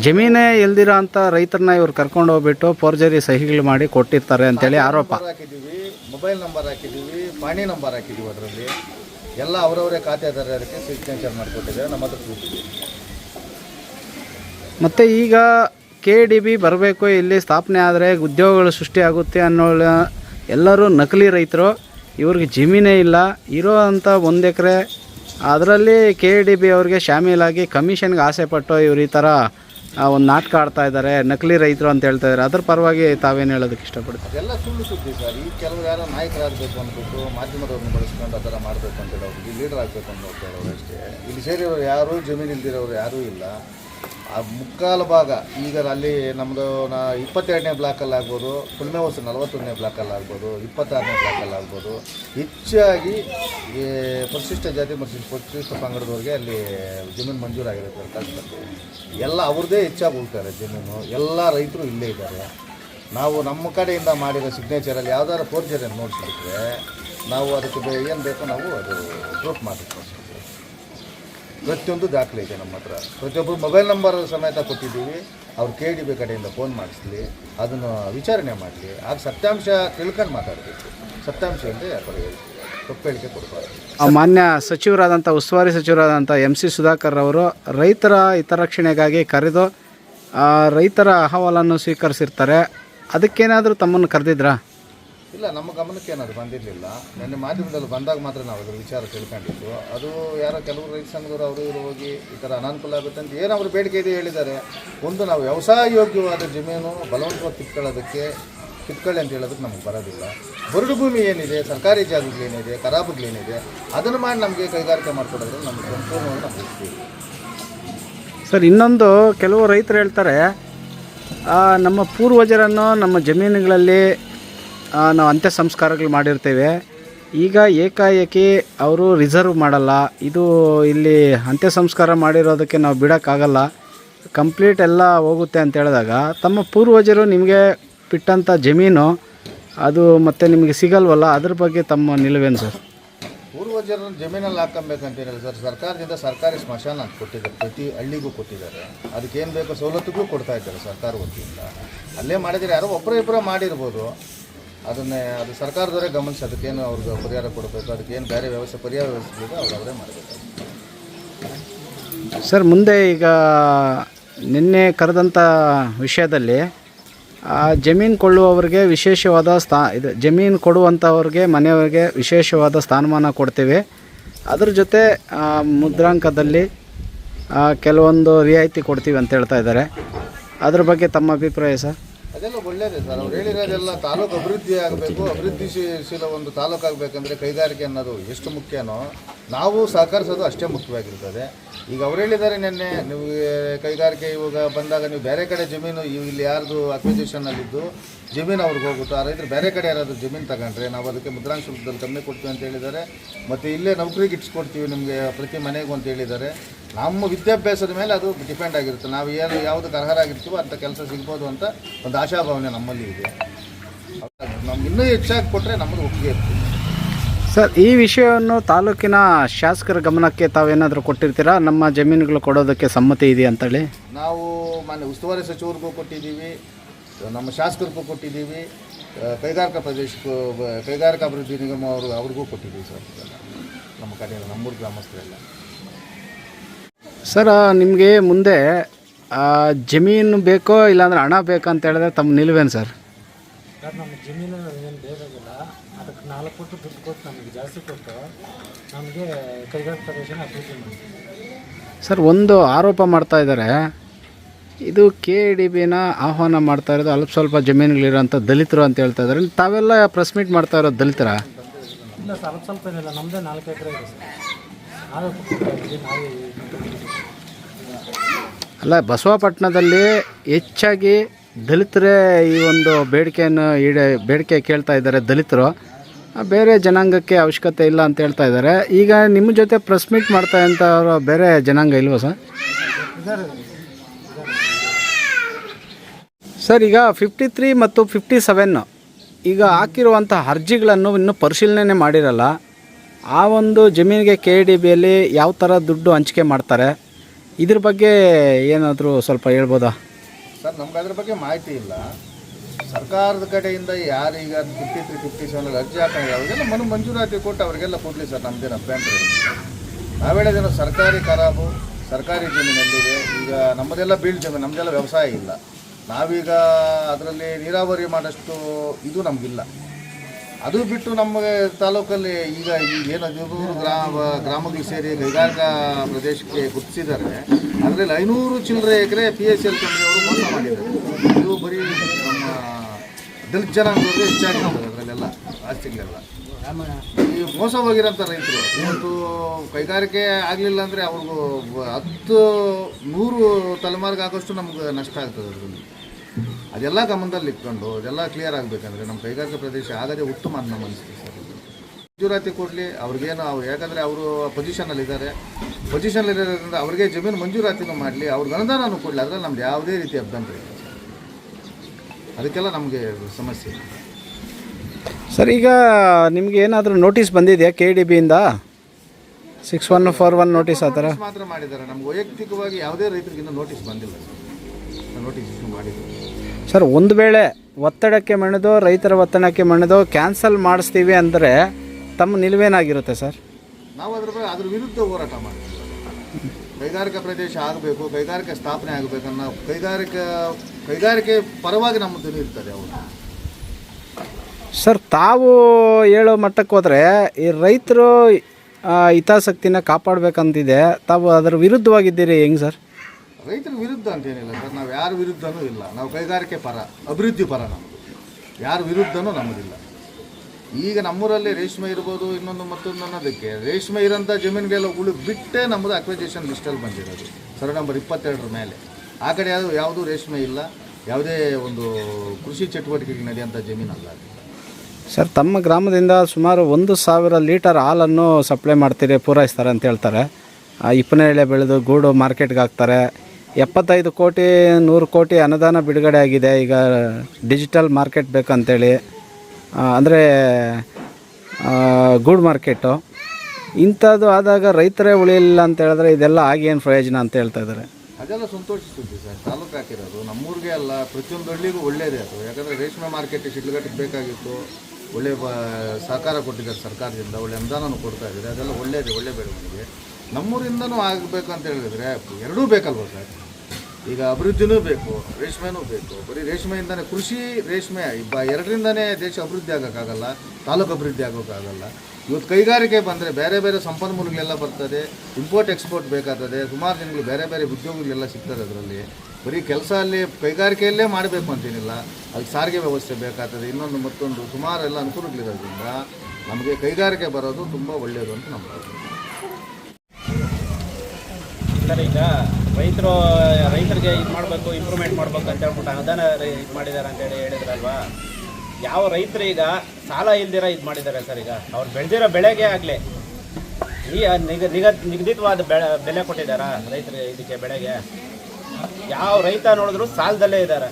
ಜಮೀನೇ ಇಲ್ದಿರೋ ಅಂತ ರೈತರನ್ನ ಇವ್ರು ಕರ್ಕೊಂಡು ಹೋಗ್ಬಿಟ್ಟು ಫೋರ್ಜರಿ ಸಹಿಗಳು ಮಾಡಿ ಕೊಟ್ಟಿರ್ತಾರೆ ಅಂತೇಳಿ ಆರೋಪ. ಹಾಕಿದ್ದೀವಿ ಮೊಬೈಲ್ ನಂಬರ್ ಹಾಕಿದ್ದೀವಿ ಪಾಣಿ ನಂಬರ್ ಹಾಕಿದ್ದೀವಿ ಅದರಲ್ಲಿ. ಎಲ್ಲ ಅವರವರೇ ಖಾತೆದಾರರಿಗೆ ಅದಕ್ಕೆ ಸಿಗ್ನೇಚರ್ ಮಾಡಿಕೊಟ್ಟಿದ್ದಾರೆ. ನಮ್ಮ ಹತ್ರ. ಮತ್ತು ಈಗ ಕೆ ಡಿ ಬಿ ಬರಬೇಕು, ಇಲ್ಲಿ ಸ್ಥಾಪನೆ ಆದರೆ ಉದ್ಯೋಗಗಳು ಸೃಷ್ಟಿಯಾಗುತ್ತೆ ಅನ್ನೋ ಎಲ್ಲರೂ ನಕಲಿ ರೈತರು. ಇವ್ರಿಗೆ ಜಮೀನೇ ಇಲ್ಲ. ಇರೋ ಅಂಥ ಒಂದು ಎಕರೆ, ಅದರಲ್ಲಿ ಕೆ ಡಿ ಬಿ ಅವ್ರಿಗೆ ಶಾಮೀಲಾಗಿ ಕಮಿಷನ್ಗೆ ಆಸೆ ಪಟ್ಟು ಇವ್ರು ಈ ಥರ ಒಂದು ನಾಟಕ ಆಡ್ತಾ ಇದ್ದಾರೆ ನಕಲಿ ರೈತರು ಅಂತ ಹೇಳ್ತಾ ಇದ್ದಾರೆ ಅದ್ರ ಪರವಾಗಿ ತಾವೇನು ಹೇಳೋದಕ್ಕೆ ಇಷ್ಟಪಡ್ತೀವಿ ಎಲ್ಲ ಸುಳ್ಳು ಸುದ್ದಿ ಸರ್. ಈ ಕೆಲವು ಯಾರು ನಾಯಕರಾಗಬೇಕು ಅಂದ್ಬಿಟ್ಟು ಮಾಧ್ಯಮದವ್ರನ್ನ ಬಳಸ್ಕೊಂಡು ಆ ಥರ ಮಾಡಬೇಕು ಅಂತ ಹೇಳೋರು ಲೀಡರ್ ಆಗಬೇಕು ಅಂತ ಹೇಳೋರು ಅಷ್ಟೇ. ಇಲ್ಲಿ ಸೇರಿರೋರು ಯಾರು, ಜಮೀನು ಇಲ್ದಿರೋರು ಯಾರೂ ಇಲ್ಲ. ಆ ಮುಕ್ಕಾಲು ಭಾಗ, ಈಗ ಅಲ್ಲಿ ನಮ್ಮದು ನಾ ಇಪ್ಪತ್ತೆರಡನೇ ಬ್ಲಾಕಲ್ಲಿ ಆಗ್ಬೋದು ಕುಲ್ಮೆ ಹೊಸ ನಲವತ್ತೊಂದನೇ ಬ್ಲಾಕಲ್ಲಿ ಆಗ್ಬೋದು, ಇಪ್ಪತ್ತಾರನೇ ಬ್ಲಾಕಲ್ಲಿ ಆಗ್ಬೋದು. ಹೆಚ್ಚಾಗಿ ಈ ಪರಿಶಿಷ್ಟ ಜಾತಿ ಮತ್ತು ಪರಿಶಿಷ್ಟ ಪಂಗಡದವ್ರಿಗೆ ಅಲ್ಲಿ ಜಮೀನು ಮಂಜೂರಾಗಿರುತ್ತೆ ಕಷ್ಟಕ್ಕೆ ಎಲ್ಲ ಅವ್ರದ್ದೇ ಹೆಚ್ಚಾಗಿ ಹೋಗ್ತಾರೆ ಜಮೀನು, ಎಲ್ಲ ರೈತರು ಇಲ್ಲೇ ಇದ್ದಾರೆ. ನಾವು ನಮ್ಮ ಕಡೆಯಿಂದ ಮಾಡಿರೋ ಸಿಗ್ನೇಚರಲ್ಲಿ ಯಾವ್ದಾದ್ರು ಫೋರ್ಜರಿಯನ್ನು ನೋಡಿಸಿಬಿಟ್ರೆ ನಾವು ಅದಕ್ಕೆ ಏನು ಬೇಕೋ ನಾವು ಅದು ಪ್ರೂಫ್ ಮಾಡಬೇಕು ಪ್ರತಿಯೊಂದು ದಾಖಲೆ ಇದೆ ನಮ್ಮ ಹತ್ರ. ಪ್ರತಿಯೊಬ್ಬರು ಮೊಬೈಲ್ ನಂಬರ್ ಸಮೇತ ಕೊಟ್ಟಿದ್ದೀವಿ. ಅವ್ರು ಕೆ ಡಿ ಬಿ ಕಡೆಯಿಂದ ಫೋನ್ ಮಾಡಿಸ್ಲಿ, ಅದನ್ನು ವಿಚಾರಣೆ ಮಾಡಲಿ. ಆಗ ಸತ್ಯಾಂಶ ತಿಳ್ಕೊಂಡು ಮಾತಾಡಬೇಕು. ಸತ್ಯಾಂಶ ಅಂದರೆ ಯಾಕೆ ಹೇಳಿ ತಪ್ಪು ಹೇಳಿಕೆ ಕೊಡಬಾರ್ದು ಆ ಮಾನ್ಯ ಸಚಿವರಾದಂಥ, ಉಸ್ತುವಾರಿ ಸಚಿವರಾದಂಥ ಎಂ ಸಿ ಸುಧಾಕರ್ ಅವರು ರೈತರ ಹಿತರಕ್ಷಣೆಗಾಗಿ ಕರೆದು ರೈತರ ಅಹವಾಲನ್ನು ಸ್ವೀಕರಿಸಿರ್ತಾರೆ. ಅದಕ್ಕೇನಾದರೂ ತಮ್ಮನ್ನು ಕರೆದಿದ್ರಾ? ಇಲ್ಲ, ನಮ್ಮ ಗಮನಕ್ಕೆ ಏನಾದ್ರು ಬಂದಿರಲಿಲ್ಲ. ನಿನ್ನೆ ಮಾಧ್ಯಮದಲ್ಲಿ ಬಂದಾಗ ಮಾತ್ರ ನಾವು ಅದರ ವಿಚಾರ ತಿಳ್ಕೊಂಡಿದ್ದು. ಅದು ಯಾರೋ ಕೆಲವು ರೈತ ಸಂಘದವರು, ಅವರು ಇವರು ಹೋಗಿ ಈ ಥರ ಅನಾನುಕೂಲ ಆಗುತ್ತೆ ಅಂತ ಏನು ಅವರು ಬೇಡಿಕೆ ಇದೆ ಹೇಳಿದ್ದಾರೆ? ಒಂದು, ನಾವು ವ್ಯವಸಾಯ ಯೋಗ್ಯವಾದ ಜಮೀನು ಬಲವಂತವಾಗಿ ಕಿತ್ಕೊಳ್ಳೋದಕ್ಕೆ, ಕಿತ್ಕೊಳ್ಳಿ ಅಂತ ಹೇಳೋದಕ್ಕೆ ನಮಗೆ ಬರೋದಿಲ್ಲ. ಬರಡು ಭೂಮಿ ಏನಿದೆ, ಸರ್ಕಾರಿ ಜಾಗಗಳೇನಿದೆ ಖರಾಬುಗಳೇನಿದೆ ಅದನ್ನು ಮಾಡಿ ನಮಗೆ ಕೈಗಾರಿಕೆ ಮಾಡಿಕೊಡೋದ್ರೆ ನಮಗೆ ಸಂಪೂರ್ಣವಾಗಿ ನಾವು ಸರ್, ಇನ್ನೊಂದು ಕೆಲವು ರೈತರು ಹೇಳ್ತಾರೆ ನಮ್ಮ ಪೂರ್ವಜರನ್ನು ನಮ್ಮ ಜಮೀನುಗಳಲ್ಲಿ ನಾವು ಅಂತ್ಯ ಸಂಸ್ಕಾರಗಳು ಮಾಡಿರ್ತೇವೆ. ಈಗ ಏಕಾಏಕಿ ಅವರು ರಿಸರ್ವ್ ಮಾಡಲ್ಲ. ಇದು ಇಲ್ಲಿ ಅಂತ್ಯ ಸಂಸ್ಕಾರ ಮಾಡಿರೋದಕ್ಕೆ ನಾವು ಬಿಡೋಕ್ಕಾಗಲ್ಲ. ಕಂಪ್ಲೀಟ್ ಎಲ್ಲ ಹೋಗುತ್ತೆ ಅಂತ ಹೇಳಿದಾಗ, ತಮ್ಮ ಪೂರ್ವಜರು ನಿಮಗೆ ಬಿಟ್ಟಂಥ ಜಮೀನು, ಅದು ಮತ್ತೆ ನಿಮಗೆ ಸಿಗಲ್ವಲ್ಲ, ಅದ್ರ ಬಗ್ಗೆ ತಮ್ಮ ನಿಲುವೇನು ಸರ್? ಪೂರ್ವಜರ ಜಮೀನಲ್ಲಿ ಹಾಕೊಬೇಕಂತೇನಿಲ್ಲ ಸರ್. ಸರ್ಕಾರದಿಂದ ಸರ್ಕಾರಿ ಸ್ಮಶಾನ ಅಂತ ಕೊಟ್ಟಿದ್ದಾರೆ. ಪ್ರತಿ ಹಳ್ಳಿಗೂ ಕೊಟ್ಟಿದ್ದಾರೆ. ಅದಕ್ಕೆ ಏನು ಬೇಕೋ ಸವಲತ್ತುಗಳು ಕೊಡ್ತಾ ಇದ್ದಾರೆ ಸರ್ಕಾರ ವತಿಯಿಂದ. ಅಲ್ಲೇ ಮಾಡಿದರೆ ಯಾರೋ ಒಬ್ಬರೇ ಇಬ್ಬರೇ ಮಾಡಿರ್ಬೋದು. ಅದನ್ನೇ ಅದು ಸರ್ಕಾರದವರೇ ಗಮನಿಸಿ ಅದಕ್ಕೇನು ಅವ್ರಿಗೆ ಪರಿಹಾರ ಕೊಡಬೇಕು, ಅದಕ್ಕೇನು ಬೇರೆ ವ್ಯವಸ್ಥೆ, ಪರಿಹಾರ ವ್ಯವಸ್ಥೆ ಇದೆ ಅವ್ರು ಮಾಡಬೇಕು. ಸರ್, ಮುಂದೆ ಈಗ ನಿನ್ನೆ ಕರೆದಂಥ ವಿಷಯದಲ್ಲಿ, ಆ, ಜಮೀನು ಕೊಳ್ಳುವವರಿಗೆ ವಿಶೇಷವಾದ ಸ್ಥಾ, ಇದು ಜಮೀನು ಕೊಡುವಂಥವ್ರಿಗೆ ಮನೆಯವರಿಗೆ ವಿಶೇಷವಾದ ಸ್ಥಾನಮಾನ ಕೊಡ್ತೀವಿ. ಅದ್ರ ಜೊತೆ ಮುದ್ರಾಂಕದಲ್ಲಿ ಕೆಲವೊಂದು ರಿಯಾಯಿತಿ ಕೊಡ್ತೀವಿ ಅಂತ ಹೇಳ್ತಾ ಇದ್ದಾರೆ. ಅದ್ರ ಬಗ್ಗೆ ತಮ್ಮ ಅಭಿಪ್ರಾಯ ಸರ್? ಅದೆಲ್ಲ ಒಳ್ಳೇದೇ ಸರ್. ಅವ್ರು ಹೇಳಿರೋದೆಲ್ಲ ತಾಲೂಕು ಅಭಿವೃದ್ಧಿ ಆಗಬೇಕು, ಅಭಿವೃದ್ಧಿಶೀಲ ಒಂದು ತಾಲೂಕು ಆಗಬೇಕಂದ್ರೆ ಕೈಗಾರಿಕೆ ಅನ್ನೋದು ಎಷ್ಟು ಮುಖ್ಯನೋ ನಾವು ಸಹಕರಿಸೋದು ಅಷ್ಟೇ ಮುಖ್ಯವಾಗಿರ್ತದೆ. ಈಗ ಅವ್ರು ಹೇಳಿದ್ದಾರೆ ನಿನ್ನೆ ನೀವು ಕೈಗಾರಿಕೆ ಇವಾಗ ಬಂದಾಗ ನೀವು ಬೇರೆ ಕಡೆ ಜಮೀನು ಇಲ್ಲಿ ಯಾರ್ದು ಅಕ್ವಿಜಿಷನಲ್ಲಿದ್ದು ಜಮೀನು ಅವ್ರಿಗೆ ಹೋಗುತ್ತೋ. ಆ ರೈತರು ಬೇರೆ ಕಡೆ ಯಾರಾದರೂ ಜಮೀನು ತಗೊಂಡ್ರೆ ನಾವು ಅದಕ್ಕೆ ಮುದ್ರಾಂಕ ಶುಲ್ಕದಲ್ಲಿ ಕಮ್ಮಿ ಕೊಡ್ತೀವಿ ಅಂತ ಹೇಳಿದ್ದಾರೆ. ಮತ್ತು ಇಲ್ಲೇ ನೌಕರಿಗೆ ಇಟ್ಸ್ಕೊಡ್ತೀವಿ ನಿಮಗೆ ಪ್ರತಿ ಮನೆಗೂ ಅಂತ ಹೇಳಿದ್ದಾರೆ. ನಮ್ಮ ವಿದ್ಯಾಭ್ಯಾಸದ ಮೇಲೆ ಅದು ಡಿಪೆಂಡ್ ಆಗಿರುತ್ತೆ. ನಾವು ಏನು ಯಾವುದಕ್ಕೆ ಅರ್ಹರಾಗಿರ್ತೀವೋ ಅಂಥ ಕೆಲಸ ಸಿಗ್ಬೋದು ಅಂತ ಒಂದು ಆಶಾಭಾವನೆ ನಮ್ಮಲ್ಲಿ ಇದೆ. ನಮ್ಗೆ ಇನ್ನೂ ಹೆಚ್ಚಾಗಿ ಕೊಟ್ಟರೆ ನಮ್ಮದು ಒಪ್ಪಿಗೆ ಇರ್ತೀವಿ ಸರ್ ಈ ವಿಷಯವನ್ನು ತಾಲೂಕಿನ ಶಾಸಕರ ಗಮನಕ್ಕೆ ತಾವೇನಾದರೂ ಕೊಟ್ಟಿರ್ತೀರಾ? ನಮ್ಮ ಜಮೀನುಗಳು ಕೊಡೋದಕ್ಕೆ ಸಮ್ಮತಿ ಇದೆ ಅಂತೇಳಿ? ನಾವು ಮಾನ್ಯ ಉಸ್ತುವಾರಿ ಸಚಿವರಿಗೂ ಕೊಟ್ಟಿದ್ದೀವಿ ನಮ್ಮ ಶಾಸಕರಿಗೂ ಕೊಟ್ಟಿದ್ದೀವಿ ಕೈಗಾರಿಕಾ ಪ್ರದೇಶಕ್ಕೂ ಕೈಗಾರಿಕಾ ಅಭಿವೃದ್ಧಿ ನಿಗಮ ಅವರು ಅವ್ರಿಗೂ ಕೊಟ್ಟಿದ್ದೀವಿ ಸರ್. ನಮ್ಮ ಕಡೆಯಿಂದ ನಮ್ಮೂರು ಗ್ರಾಮಸ್ಥರೆಲ್ಲ. ಸರ್ ನಿಮಗೆ ಮುಂದೆ ಜಮೀನು ಬೇಕೋ ಇಲ್ಲಾಂದ್ರೆ ಹಣ ಬೇಕೋ ಅಂತ ಹೇಳಿದ್ರೆ ತಮ್ಮ ನಿಲುವೇನು ಸರ್? ಸರ್ ನಮ್ಮ ಜಮೀನು ಏನು ಬೇಕಾಗಿಲ್ಲ ಅದಕ್ಕೆ ನಾಲ್ಕು ಕೊಟ್ಟು ದುಡ್ಡು ಕೊಟ್ಟು ನಮಗೆ ಜಾಸ್ತಿ ಕೊಟ್ಟು ನಮಗೆ ಕೈಗಾರಿಕಾ ಪ್ರದೇಶನ ಅಭಿವೃದ್ಧಿ ಸರ್ ಒಂದು ಆರೋಪ ಮಾಡ್ತಾ ಇದ್ದಾರೆ. ಇದು ಕೆ ಡಿ ಬಿನ ಆಹ್ವಾನ ಮಾಡ್ತಾ ಇರೋದು ಅಲ್ಪ ಸ್ವಲ್ಪ ಜಮೀನುಗಳಿರೋಂಥ ದಲಿತರು ಅಂತ ಹೇಳ್ತಾ ಇದ್ದಾರೆ. ತಾವೆಲ್ಲ ಪ್ರೆಸ್ ಮೀಟ್ ಮಾಡ್ತಾ ಇರೋದು ದಲಿತರ? ಇಲ್ಲ ಸ್ವಲ್ಪ ಸ್ವಲ್ಪ ಏನಿಲ್ಲ. ನಮ್ಮದೇ ನಾಲ್ಕು ಎಕರೆ ಇದೆ ಸರ್. ನಾವೇ ಅಲ್ಲ, ಬಸವಪಟ್ಟಣದಲ್ಲಿ ಹೆಚ್ಚಾಗಿ ದಲಿತರೇ ಈ ಒಂದು ಬೇಡಿಕೆಯನ್ನು ಈಡೇ, ಬೇಡಿಕೆ ಕೇಳ್ತಾ ಇದ್ದಾರೆ ದಲಿತರು. ಬೇರೆ ಜನಾಂಗಕ್ಕೆ ಅವಶ್ಯಕತೆ ಇಲ್ಲ ಅಂತ ಹೇಳ್ತಾ ಇದ್ದಾರೆ. ಈಗ ನಿಮ್ಮ ಜೊತೆ ಪ್ರೆಸ್ ಮೀಟ್ ಮಾಡ್ತಾ ಅಂತ ಬೇರೆ ಜನಾಂಗ ಇಲ್ವಾ ಸರ್? ಸರ್, ಈಗ ಫಿಫ್ಟಿ ತ್ರೀ ಮತ್ತು ಫಿಫ್ಟಿ ಸೆವೆನ್ನು ಈಗ ಹಾಕಿರುವಂಥ ಅರ್ಜಿಗಳನ್ನು ಇನ್ನೂ ಪರಿಶೀಲನೆ ಮಾಡಿರಲ್ಲ. ಆ ಒಂದು ಜಮೀನಿಗೆ ಕೆ ಡಿ ಬಿಯಲ್ಲಿ ಯಾವ ಥರ ದುಡ್ಡು ಹಂಚಿಕೆ ಮಾಡ್ತಾರೆ? ಇದ್ರ ಬಗ್ಗೆ ಏನಾದರೂ ಸ್ವಲ್ಪ ಹೇಳ್ಬೋದಾ? ಸರ್, ನಮ್ಗೆ ಅದ್ರ ಬಗ್ಗೆ ಮಾಹಿತಿ ಇಲ್ಲ. ಸರ್ಕಾರದ ಕಡೆಯಿಂದ ಯಾರೀಗ ಫಿಫ್ಟಿ ತ್ರೀ ಫಿಫ್ಟಿ ಸೆವೆನ್ ಅರ್ಜಿ ಹಾಕೋಂಗಿಲ್ಲ ಅವರಿಗೆಲ್ಲ ಮನು ಮಂಜೂರಾತಿ ಕೊಟ್ಟು ಅವರಿಗೆಲ್ಲ ಕೊಡಲಿ ಸರ್ ನಮ್ದೇನು ಅಭ್ಯಂತರ. ನಾವು ಹೇಳೋದೇನು ಸರ್ಕಾರಿ ಖರಾಬು ಸರ್ಕಾರಿ ಜಮೀನಲ್ಲಿದೆ, ಈಗ ನಮ್ಮದೆಲ್ಲ ಬೀಳ್ ಜಮೀನು ನಮ್ಮದೆಲ್ಲ ವ್ಯವಸಾಯ ಇಲ್ಲ. ನಾವೀಗ ಅದರಲ್ಲಿ ನೀರಾವರಿ ಮಾಡೋಷ್ಟು ಇದು ನಮಗಿಲ್ಲ. ಅದು ಬಿಟ್ಟು ನಮ್ಮ ತಾಲೂಕಲ್ಲಿ ಈಗ ಏನು ಹದಿಮೂರು ಗ್ರಾಮ ಗ್ರಾಮಗಳು ಸೇರಿ ಕೈಗಾರಿಕಾ ಪ್ರದೇಶಕ್ಕೆ ಗುರುತಿಸಿದ್ದಾರೆ ಅದರಲ್ಲಿ ಐನೂರು ಚಿಲ್ಲರೆ ಎಕರೆ ಪಿ ಎಸ್ ಎಲ್ ಕಂಪ್ನಿಯವರು ಮೋಸ ಮಾಡಿದ್ದಾರೆ. ಇದು ಬರೀ ನಮ್ಮ ದಲಿತ ಜನಾಂಗದವ್ರಿಗೆ ಹೆಚ್ಚಾಗಿರ್ತದೆ ಅದರಲ್ಲೆಲ್ಲ ಆಸ್ತಿಗಳೆಲ್ಲ. ಈ ಮೋಸ ಹೋಗಿರೋಂಥ ರೈತರು, ಇವತ್ತು ಕೈಗಾರಿಕೆ ಆಗಲಿಲ್ಲ ಅಂದರೆ ಅವ್ರಿಗೂ ಹತ್ತು ನೂರು ತಲೆಮಾರಿಗೆ ಆಗೋಷ್ಟು ನಮ್ಗೆ ನಷ್ಟ ಆಗ್ತದೆ ಅದರಲ್ಲಿ. ಅದೆಲ್ಲ ಗಮನದಲ್ಲಿ ಇಟ್ಕೊಂಡು ಅದೆಲ್ಲ ಕ್ಲಿಯರ್ ಆಗಬೇಕಂದ್ರೆ ನಮ್ಮ ಕೈಗಾರಿಕಾ ಪ್ರದೇಶ ಆಗದೆ ಉತ್ತಮ ಅಂತ ನಮ್ಮ ಸರ್. ಮಂಜೂರಾತಿ ಕೊಡಲಿ ಅವ್ರಿಗೇನು ಅವ್ರು ಯಾಕಂದರೆ ಅವರು ಪೊಸಿಷನಲ್ಲಿ ಇದ್ದಾರೆ ಪೊಸಿಷನಲ್ಲಿ ಇರೋದ್ರಿಂದ ಅವ್ರಿಗೆ ಜಮೀನು ಮಂಜೂರಾತಿನೂ ಮಾಡಲಿ ಅವ್ರಿಗೆ ಅನುದಾನನೂ ಕೊಡಲಿ. ಅದರಲ್ಲಿ ನಮ್ದು ಯಾವುದೇ ರೀತಿ ಅಭ್ಯಂತರ ಇಲ್ಲ. ಅದಕ್ಕೆಲ್ಲ ನಮಗೆ ಸಮಸ್ಯೆ ಇಲ್ಲ. ಸರ್ ಈಗ ನಿಮಗೆ ಏನಾದರೂ ನೋಟಿಸ್ ಬಂದಿದೆಯಾ K D ಬಿಯಿಂದ six one four one notice ಆ ಥರ? ಮಾತ್ರ ಮಾಡಿದ್ದಾರೆ. ನಮ್ಗೆ ವೈಯಕ್ತಿಕವಾಗಿ ಯಾವುದೇ ರೈತರಿಗಿಂತ ನೋಟಿಸ್ ಬಂದಿಲ್ಲ ಸರ್. ನೋಟಿಸ್ ಮಾಡಿದ್ರು ಸರ್ ಒಂದು ವೇಳೆ ಒತ್ತಡಕ್ಕೆ ಮಣಿದು ರೈತರ ಒತ್ತಡಕ್ಕೆ ಮಣಿದು ಕ್ಯಾನ್ಸಲ್ ಮಾಡಿಸ್ತೀವಿ ಅಂದರೆ ತಮ್ಮ ನಿಲುವೇನಾಗಿರುತ್ತೆ ಸರ್? ನಾವು ಅದ್ರ ಬಗ್ಗೆ ಅದ್ರ ವಿರುದ್ಧ ಹೋರಾಟ ಮಾಡ್ತೀವಿ. ಕೈಗಾರಿಕಾ ಪ್ರದೇಶ ಆಗಬೇಕು ಕೈಗಾರಿಕೆ ಸ್ಥಾಪನೆ ಆಗಬೇಕನ್ನೋ ಕೈಗಾರಿಕಾ ಕೈಗಾರಿಕೆ ಪರವಾಗಿ ನಮ್ಮ ಧ್ವನಿ ಇರ್ತದೆ ಅವರು. ಸರ್ ತಾವು ಹೇಳೋ ಮಟ್ಟಕ್ಕೆ ಹೋದರೆ ಈ ರೈತರು ಹಿತಾಸಕ್ತಿನ ಕಾಪಾಡಬೇಕಂತಿದೆ. ತಾವು ಅದರ ವಿರುದ್ಧವಾಗಿದ್ದೀರಿ ಹೆಂಗೆ ಸರ್? ರೈತರ ವಿರುದ್ಧ ಅಂತೇನಿಲ್ಲ ಸರ್, ನಾವು ಯಾರ ವಿರುದ್ಧನೂ ಇಲ್ಲ. ನಾವು ಕೈಗಾರಿಕೆ ಪರ, ಅಭಿವೃದ್ಧಿ ಪರ ನಮ್ಮದು ಯಾರ ವಿರುದ್ಧನೂ ನಮ್ಮದಿಲ್ಲ ಈಗ ನಮ್ಮೂರಲ್ಲಿ ರೇಷ್ಮೆ ಇರ್ಬೋದು, ಇನ್ನೊಂದು ಮತ್ತೊಂದು ಅನ್ನೋದಕ್ಕೆ. ರೇಷ್ಮೆ ಇರೋಂಥ ಜಮೀನುಗೆಲ್ಲ ಉಳಿ ಬಿಟ್ಟೇ ನಮ್ಮದು ಅಕ್ವಿಜೇಷನ್ ಲಿಸ್ಟಲ್ಲಿ ಬಂದಿರೋದು. ಸರ್ ನಂಬರ್ ಇಪ್ಪತ್ತೆರಡರ ಮೇಲೆ. ಆ ಕಡೆ ಯಾವುದು, ಯಾವುದೂ ರೇಷ್ಮೆ ಇಲ್ಲ. ಯಾವುದೇ ಒಂದು ಕೃಷಿ ಚಟುವಟಿಕೆಗೆ ನಡೆಯುವಂಥ ಜಮೀನಲ್ಲ ಅಲ್ಲ ಸರ್, ತಮ್ಮ ಗ್ರಾಮದಿಂದ ಸುಮಾರು ಒಂದು ಸಾವಿರ ಲೀಟರ್ ಹಾಲನ್ನು ಸಪ್ಲೈ ಮಾಡ್ತೀರಿ, ಪೂರೈಸ್ತಾರೆ ಅಂತ ಹೇಳ್ತಾರೆ. ಆ ಇಪ್ಪನೇ ಎಳೆ ಬೆಳೆದು ಗೂಡು ಮಾರ್ಕೆಟ್ಗೆ ಹಾಕ್ತಾರೆ. ಎಪ್ಪತ್ತೈದು ಕೋಟಿ, ನೂರು ಕೋಟಿ ಅನುದಾನ ಬಿಡುಗಡೆ ಆಗಿದೆ. ಈಗ ಡಿಜಿಟಲ್ ಮಾರ್ಕೆಟ್ ಬೇಕಂತೇಳಿ. ಅಂದರೆ ಗೂಡ್ ಮಾರ್ಕೆಟು. ಇಂಥದ್ದು ಆದಾಗ ರೈತರೇ ಉಳಿಯಲಿಲ್ಲ ಅಂತ ಹೇಳಿದ್ರೆ ಇದೆಲ್ಲ ಆಗೇನು ಪ್ರಯೋಜನ ಅಂತ ಹೇಳ್ತಾ ಇದ್ದಾರೆ. ಅದೆಲ್ಲ ಸಂತೋಷ ಸರ್. ತಾಲೂಕು ಹಾಕಿರೋದು. ನಮ್ಮೂರಿಗೆ ಅಲ್ಲ, ಪ್ರತಿಯೊಂದು ಹಳ್ಳಿಗೂ ಒಳ್ಳೇದೇ ಅದು. ಯಾಕಂದರೆ ರೇಷ್ಮೆ ಮಾರ್ಕೆಟ್ ಶಿಡ್ಲಘಟ್ಟಕ್ಕೆ ಬೇಕಾಗಿತ್ತು. ಒಳ್ಳೆ ಸಹಕಾರ ಕೊಟ್ಟಿದ್ದಾರೆ ಸರ್ಕಾರದಿಂದ. ಒಳ್ಳೆ ಅನುದಾನನೂ ಕೊಡ್ತಾ ಇದ್ದಾರೆ. ಅದೆಲ್ಲ ಒಳ್ಳೆಯದೇ ಒಳ್ಳೆ ಬೆಳವಣಿಗೆ. ನಮ್ಮೂರಿಂದನೂ ಆಗಬೇಕು ಅಂತ ಹೇಳಿದ್ರೆ ಎರಡೂ ಬೇಕಲ್ವ ಸರ್? ಈಗ ಅಭಿವೃದ್ಧಿನೂ ಬೇಕು, ರೇಷ್ಮೆನೂ ಬೇಕು. ಬರೀ ರೇಷ್ಮೆಯಿಂದನೇ ಕೃಷಿ ರೇಷ್ಮೆ, ಇಬ್ಬ ಎರಡರಿಂದನೇ ದೇಶ ಅಭಿವೃದ್ಧಿ ಆಗೋಕ್ಕಾಗಲ್ಲ, ತಾಲೂಕು ಅಭಿವೃದ್ಧಿ ಆಗೋಕ್ಕಾಗಲ್ಲ. ಇವತ್ತು ಕೈಗಾರಿಕೆ ಬಂದರೆ ಬೇರೆ ಬೇರೆ ಸಂಪನ್ಮೂಲಗಳೆಲ್ಲ ಬರ್ತದೆ ಇಂಪೋರ್ಟ್ ಎಕ್ಸ್ಪೋರ್ಟ್ ಬೇಕಾಗ್ತದೆ, ಸುಮಾರು ಜನಗಳು ಬೇರೆ ಬೇರೆ ಉದ್ಯೋಗಗಳೆಲ್ಲ ಸಿಗ್ತದೆ ಅದರಲ್ಲಿ. ಬರೀ ಕೆಲಸ ಅಲ್ಲಿ ಕೈಗಾರಿಕೆಯಲ್ಲೇ ಮಾಡಬೇಕು ಅಂತೇನಿಲ್ಲ ಅಲ್ಲಿ ಸಾರಿಗೆ ವ್ಯವಸ್ಥೆ ಬೇಕಾಗ್ತದೆ, ಇನ್ನೊಂದು ಮತ್ತೊಂದು ಸುಮಾರು ಎಲ್ಲ ಅನುಕೂಲಗಳಿರೋದ್ರಿಂದ ನಮಗೆ ಕೈಗಾರಿಕೆ ಬರೋದು ತುಂಬ ಒಳ್ಳೆಯದು ಅಂತ ನಮ್ಮ ಸರ್ ಈಗ ರೈತರು, ರೈತರಿಗೆ ಇದು ಮಾಡಬೇಕು ಇಂಪ್ರೂವ್ಮೆಂಟ್ ಮಾಡಬೇಕು ಅಂತ ಹೇಳ್ಬಿಟ್ಟು ಅನುದಾನ ಇದು ಮಾಡಿದ್ದಾರೆ ಅಂತೇಳಿ ಹೇಳಿದ್ರಲ್ವಾ? ಯಾವ ರೈತರು ಈಗ ಸಾಲ ಇಲ್ದಿರ ಇದು ಮಾಡಿದ್ದಾರೆ ಸರ್ ಈಗ? ಅವ್ರು ಬೆಳೆದಿರೋ ಬೆಳೆಗೆ ಆಗಲಿ. ಈ ನಿಗ ನಿಗ, ನಿಗದಿತವಾದ ಬೆಳೆ, ಬೆಲೆ ಕೊಟ್ಟಿದ್ದಾರ ರೈತರಿಗೆ ಇದಕ್ಕೆ ಬೆಳೆಗೆ? ಯಾವ ರೈತ ನೋಡಿದ್ರು ಸಾಲದಲ್ಲೇ ಇದ್ದಾರೆ.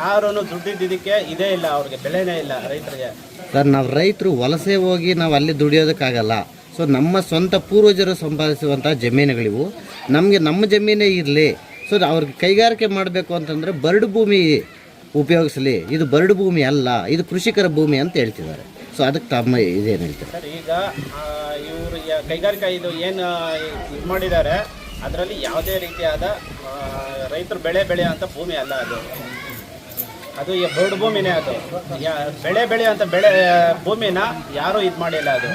ಯಾರೂ ದುಡ್ಡಿದ್ದಕ್ಕೆ ಇದೇ ಇಲ್ಲ, ಅವ್ರಿಗೆ ಬೆಲೆನೇ ಇಲ್ಲ ರೈತರಿಗೆ. ಸರ್, ನಾವು ರೈತರು ವಲಸೆ ಹೋಗಿ ನಾವು ಅಲ್ಲಿ ದುಡಿಯೋದಕ್ಕಾಗಲ್ಲ. ಸೊ ನಮ್ಮ ಸ್ವಂತ ಪೂರ್ವಜರು ಸಂಪಾದಿಸುವಂಥ ಜಮೀನುಗಳಿವು. ನಮಗೆ ನಮ್ಮ ಜಮೀನೇ ಇರಲಿ. ಸೊ ಅವ್ರಿಗೆ ಕೈಗಾರಿಕೆ ಮಾಡಬೇಕು ಅಂತಂದರೆ ಬರಡು ಭೂಮಿ ಉಪಯೋಗಿಸಲಿ. ಇದು ಬರಡು ಭೂಮಿ ಅಲ್ಲ, ಇದು ಕೃಷಿಕರ ಭೂಮಿ ಅಂತ ಹೇಳ್ತಿದ್ದಾರೆ. ಸೊ ಅದಕ್ಕೆ ತಮ್ಮ ಇದೇನು ಹೇಳ್ತಾರೆ. ಸರ್, ಈಗ ಇವರು ಕೈಗಾರಿಕಾ ಇದು ಏನು ಇದು ಮಾಡಿದ್ದಾರೆ, ಅದರಲ್ಲಿ ಯಾವುದೇ ರೀತಿಯಾದ ರೈತರು ಬೆಳೆ ಬೆಳೆಯುವಂಥ ಭೂಮಿ ಅಲ್ಲ ಅದು. ಅದು ಈ ಬರಡು ಭೂಮಿನೇ ಅದು. ಯಾ, ಬೆಳೆ ಅಂತ ಬೆಳೆ, ಭೂಮಿನ ಯಾರೂ ಇದು ಮಾಡಿಲ್ಲ ಅದು.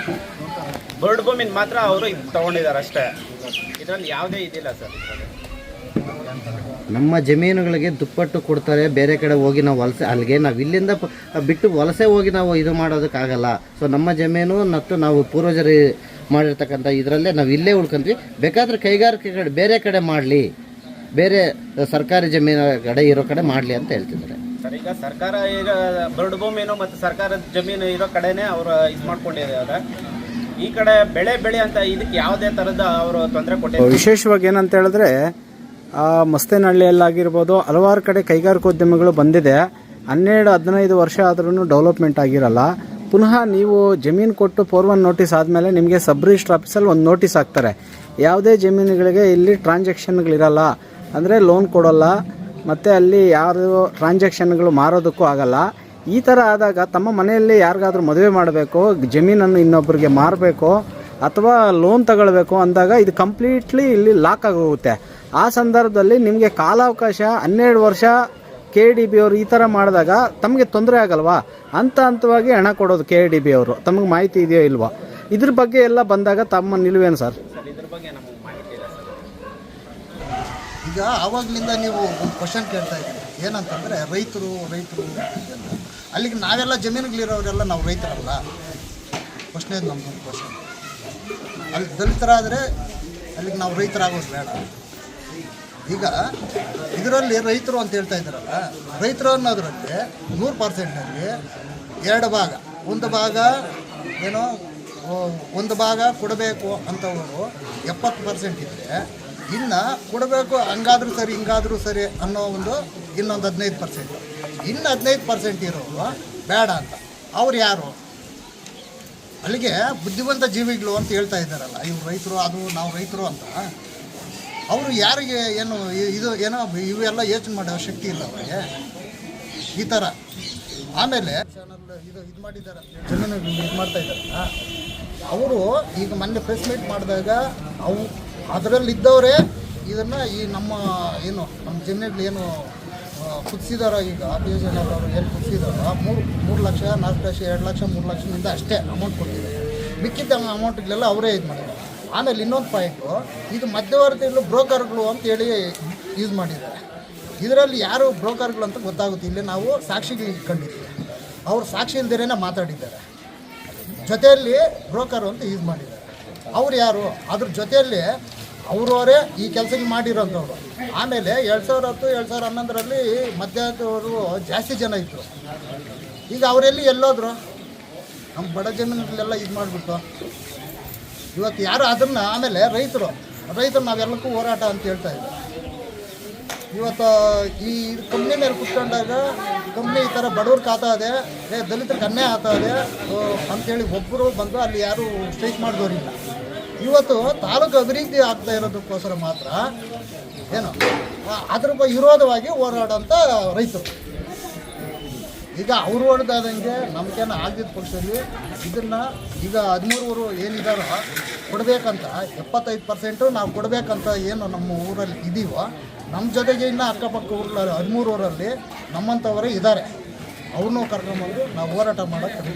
ಬರ್ಡ್ ಭೂಮಿನ ಮಾತ್ರ ಅವರು ಇದು ತಗೊಂಡಿದ್ದಾರೆ ಅಷ್ಟೇ. ಇದರಲ್ಲಿ ಯಾವುದೇ ಇದಿಲ್ಲ ಸರ್. ನಮ್ಮ ಜಮೀನುಗಳಿಗೆ ದುಪ್ಪಟ್ಟು ಕೊಡ್ತಾರೆ, ಬೇರೆ ಕಡೆ ಹೋಗಿ ನಾವು ವಲಸೆ ಅಲ್ಲಿಗೆ ನಾವು ಇಲ್ಲಿಂದ ಬಿಟ್ಟು ವಲಸೆ ಹೋಗಿ ನಾವು ಇದು ಮಾಡೋದಕ್ಕಾಗಲ್ಲ. ಸೊ ನಮ್ಮ ಜಮೀನು ಮತ್ತು ನಾವು ಪೂರ್ವಜರು ಮಾಡಿರ್ತಕ್ಕಂಥ ಇದರಲ್ಲೇ ನಾವು ಇಲ್ಲೇ ಉಳ್ಕೊಂತೀವಿ ಬೇಕಾದ್ರೆ ಕೈಗಾರಿಕೆ ಕಡೆ ಬೇರೆ ಕಡೆ ಮಾಡಲಿ. ಬೇರೆ ಸರ್ಕಾರಿ ಜಮೀನು ಕಡೆ ಇರೋ ಕಡೆ ಮಾಡಲಿ ಅಂತ ಹೇಳ್ತಿದ್ದಾರೆ. ಸರ್ ಈಗ ಸರ್ಕಾರ ಈಗ ಬರಡು ಭೂಮಿನೂ ಮತ್ತು ಸರ್ಕಾರದ ಜಮೀನು ಇರೋ ಕಡೆನೇ ಅವರು ಇದು ಮಾಡ್ಕೊಂಡಿದ್ದಾರೆ. ಈ ಕಡೆ ಬೆಳೆ ಬೆಳೆ ಅಂತ ಇದಕ್ಕೆ ಯಾವುದೇ ಥರದ ಅವರು ತೊಂದರೆ ಕೊಟ್ಟಿದ್ದಾರೆ ವಿಶೇಷವಾಗಿ ಏನಂತ ಹೇಳಿದ್ರೆ ಮಸ್ತೇನಹಳ್ಳಿಯಲ್ಲಾಗಿರ್ಬೋದು, ಹಲವಾರು ಕಡೆ ಕೈಗಾರಿಕೋದ್ಯಮಿಗಳು ಬಂದಿದೆ. ಹನ್ನೆರಡು, ಹದಿನೈದು ವರ್ಷ ಆದ್ರೂ ಡೆವಲಪ್ಮೆಂಟ್ ಆಗಿರಲ್ಲ. ಪುನಃ ನೀವು ಜಮೀನು ಕೊಟ್ಟು ಫೋರ್ ಒನ್ ನೋಟಿಸ್ ಆದಮೇಲೆ ನಿಮಗೆ ಸಬ್ ರಿಜಿಸ್ಟ್ರ್ ಆಫೀಸಲ್ಲಿ ಒಂದು ನೋಟಿಸ್ ಹಾಕ್ತಾರೆ. ಯಾವುದೇ ಜಮೀನುಗಳಿಗೆ ಇಲ್ಲಿ ಟ್ರಾನ್ಸಾಕ್ಷನ್ಗಳಿರಲ್ಲ. ಅಂದರೆ ಲೋನ್ ಕೊಡೋಲ್ಲ. ಮತ್ತು ಅಲ್ಲಿ ಯಾರು ಟ್ರಾನ್ಸಾಕ್ಷನ್ಗಳು ಮಾರೋದಕ್ಕೂ ಆಗಲ್ಲ. ಈ ಥರ ಆದಾಗ ತಮ್ಮ ಮನೆಯಲ್ಲಿ ಯಾರಿಗಾದ್ರೂ ಮದುವೆ ಮಾಡಬೇಕು, ಜಮೀನನ್ನು ಇನ್ನೊಬ್ಬರಿಗೆ ಮಾರಬೇಕು, ಅಥವಾ ಲೋನ್ ತಗೊಳ್ಬೇಕು ಅಂದಾಗ ಇದು ಕಂಪ್ಲೀಟ್ಲಿ ಇಲ್ಲಿ ಲಾಕ್ ಆಗೋಗುತ್ತೆ. ಆ ಸಂದರ್ಭದಲ್ಲಿ ನಿಮಗೆ ಕಾಲಾವಕಾಶ ಹನ್ನೆರಡು ವರ್ಷ ಕೆ ಡಿ ಬಿ ಅವರು ಈ ಥರ ಮಾಡಿದಾಗ ತಮಗೆ ತೊಂದರೆ ಆಗಲ್ವಾ? ಹಂತ ಹಂತವಾಗಿ ಹಣ ಕೊಡೋದು ಕೆ ಡಿ ಬಿ ಅವರು. ತಮಗೆ ಮಾಹಿತಿ ಇದೆಯೋ ಇಲ್ವೋ? ಇದ್ರ ಬಗ್ಗೆ ಎಲ್ಲ ಬಂದಾಗ ತಮ್ಮ ನಿಲುವೇನು ಸರ್? ಇದ್ರ ಬಗ್ಗೆ ನಮಗೆ ಮಾಹಿತಿ ಇಲ್ಲ ಸರ್ ಈಗ ಆವಾಗಲಿಂದ ನೀವು ಒಂದು ಕ್ವಶನ್ ಕೇಳ್ತಾ ಇದ್ದೀರಿ. ಏನಂತಂದರೆ ರೈತರು ರೈತರು. ಅಲ್ಲಿಗೆ ನಾವೆಲ್ಲ ಜಮೀನುಗಳಿರೋರೆಲ್ಲ ನಾವು ರೈತರಲ್ಲ. ಫಸ್ಟ್ನೇದು ನಮ್ಮದು ಕ್ವಶನ್ ಅಲ್ಲಿ ದಲಿತರಾದರೆ ಅಲ್ಲಿಗೆ ನಾವು ರೈತರಾಗೋದು ಬೇಡ. ಈಗ ಇದರಲ್ಲಿ ರೈತರು ಅಂತ ಹೇಳ್ತಾ ಇದ್ದಾರಲ್ಲ, ರೈತರು ಅನ್ನೋದ್ರಲ್ಲಿ ನೂರು ಪರ್ಸೆಂಟಲ್ಲಿ ಎರಡು ಭಾಗ. ಒಂದು ಭಾಗ ಏನೋ, ಒಂದು ಭಾಗ ಕೊಡಬೇಕು ಅಂತವರು ಎಪ್ಪತ್ತು ಪರ್ಸೆಂಟ್ ಇದ್ದರೆ ಇನ್ನು ಕೊಡಬೇಕು, ಹಂಗಾದ್ರೂ ಸರಿ, ಹಿಂಗಾದ್ರೂ ಸರಿ ಅನ್ನೋ ಒಂದು ಇನ್ನೊಂದು ಹದಿನೈದು ಪರ್ಸೆಂಟ್ ಇನ್ನು ಹದಿನೈದು ಪರ್ಸೆಂಟ್ ಇರೋರು ಬೇಡ ಅಂತ. ಅವ್ರು ಯಾರು? ಅಲ್ಲಿಗೆ ಬುದ್ಧಿವಂತ ಜೀವಿಗಳು ಅಂತ ಹೇಳ್ತಾ ಇದ್ದಾರಲ್ಲ, ಇವ್ರು ರೈತರು, ಅದು ನಾವು ರೈತರು ಅಂತ. ಅವರು ಯಾರಿಗೆ ಏನು, ಇದು ಏನೋ, ಇವೆಲ್ಲ ಯೋಚನೆ ಮಾಡೋ ಶಕ್ತಿ ಇಲ್ಲ ಅವರಿಗೆ. ಈ ಥರ ಆಮೇಲೆ ಚಾನಲ್ ಇದು ಇದು ಮಾಡಿದ್ದಾರೆ ಜಮೀನು ಇದು ಮಾಡ್ತಾ ಇದ್ದಾರಲ್ಲ, ಅವರು ಈಗ ಮೊನ್ನೆ ಪ್ರೆಸ್ ಮೀಟ್ ಮಾಡಿದಾಗ ಅವು ಅದರಲ್ಲಿದ್ದವರೇ ಇದನ್ನು ಈ ನಮ್ಮ ಏನು, ನಮ್ಮ ಜಮೀನುಗಳು ಏನು ಕುದಿಸಿದಾರೋ ಈಗ ಬಿ ಎಸ್ ಅವರು ಏನು ಕುದಿಸಿದಾರೋ, ಮೂರು ಮೂರು ಲಕ್ಷ, ನಾಲ್ಕು ಲಕ್ಷ, ಎರಡು ಲಕ್ಷ, ಮೂರು ಲಕ್ಷದಿಂದ ಅಷ್ಟೇ ಅಮೌಂಟ್ ಕೊಟ್ಟಿದ್ದಾರೆ ಮಿಕ್ಕಿದ್ದ ಅಮೌಂಟ್ಗಳೆಲ್ಲ ಅವರೇ ಇದು ಮಾಡಿದ್ದಾರೆ. ಆಮೇಲೆ ಇನ್ನೊಂದು ಪಾಯಿಂಟು ಇದು ಮಧ್ಯವರ್ತಿಗಳು, ಬ್ರೋಕರ್ಗಳು ಅಂತ ಹೇಳಿ ಯೂಸ್ ಮಾಡಿದ್ದಾರೆ. ಇದರಲ್ಲಿ ಯಾರು ಬ್ರೋಕರ್ಗಳು ಅಂತ ಗೊತ್ತಾಗುತ್ತೆ. ಇಲ್ಲಿ ನಾವು ಸಾಕ್ಷಿಗಳಿಗೆ ಕಂಡಿದ್ದೀವಿ. ಅವರು ಸಾಕ್ಷಿ ಇಲ್ದಿರೇನೆ ಮಾತಾಡಿದ್ದಾರೆ. ಜೊತೆಯಲ್ಲಿ ಬ್ರೋಕರು ಅಂತ ಯೂಸ್ ಮಾಡಿದ್ದಾರೆ. ಅವ್ರು ಯಾರು? ಅದ್ರ ಜೊತೆಯಲ್ಲಿ ಅವರವರೇ ಈ ಕೆಲಸಕ್ಕೆ ಮಾಡಿರೋಂಥವ್ರು. ಆಮೇಲೆ ಎರಡು ಸಾವಿರ ಹತ್ತು, ಎರಡು ಸಾವಿರ ಹನ್ನೊಂದರಲ್ಲಿ ಮಧ್ಯಾಹ್ನದವರು ಜಾಸ್ತಿ ಜನ ಇದ್ದರು ಈಗ ಅವರೆಲ್ಲಿ ಎಲ್ಲೋದ್ರು? ನಮ್ಮ ಬಡ ಜಮೀನುಗಳೆಲ್ಲ ಇದು ಮಾಡಿಬಿಟ್ಟು. ಇವತ್ತು ಯಾರು ಅದನ್ನು, ಆಮೇಲೆ ರೈತರು ರೈತರು ನಾವೆಲ್ಲಕ್ಕೂ ಹೋರಾಟ ಅಂತ ಹೇಳ್ತಾ ಇದ್ವಿ. ಇವತ್ತು ಈ ಕಂಪ್ನಿ ಮೇಲೆ ಕುತ್ಕೊಂಡಾಗ ಕಂಪ್ನಿ ಈ ಥರ ಬಡವ್ರ ಖಾತಾ ಇದೆ, ಏ ದಲಿತರಿಗೆ ಅನ್ಯಾಯ ಆತ ಇದೆ ಅಂತೇಳಿ ಒಬ್ಬರು ಬಂದು ಅಲ್ಲಿ ಯಾರು ಸ್ಟ್ರೈಕ್ ಮಾಡಿದವರಿಲ್ಲ. ಇವತ್ತು ತಾಲೂಕು ಅಭಿವೃದ್ಧಿ ಆಗ್ತಾ ಇರೋದಕ್ಕೋಸ್ಕರ ಮಾತ್ರ ಏನು ಅದ್ರ ವಿರೋಧವಾಗಿ ಹೋರಾಡೋಂಥ ರೈತರು. ಈಗ ಅವ್ರು ಹೊಡೆದಾದಂಗೆ ನಮ್ಗೇನು ಆಗದಿದ್ದ ಪಕ್ಷದಲ್ಲಿ ಇದನ್ನು ಈಗ ಹದಿಮೂರು ಏನಿದಾರೋ ಕೊಡಬೇಕಂತ, ಎಪ್ಪತ್ತೈದು ಪರ್ಸೆಂಟು ನಾವು ಕೊಡಬೇಕಂತ ಏನು ನಮ್ಮ ಊರಲ್ಲಿ ಇದೀವೋ, ನಮ್ಮ ಜೊತೆಗೆ ಇನ್ನೂ ಅಕ್ಕಪಕ್ಕ ಊರಲ್ಲಿ ಹದಿಮೂರು ಊರಲ್ಲಿ ನಮ್ಮಂಥವರೇ ಇದ್ದಾರೆ. ಅವ್ರನ್ನೂ ಕರ್ಕೊಂಬಂದು ನಾವು ಹೋರಾಟ ಮಾಡೋಕ್ಕೆ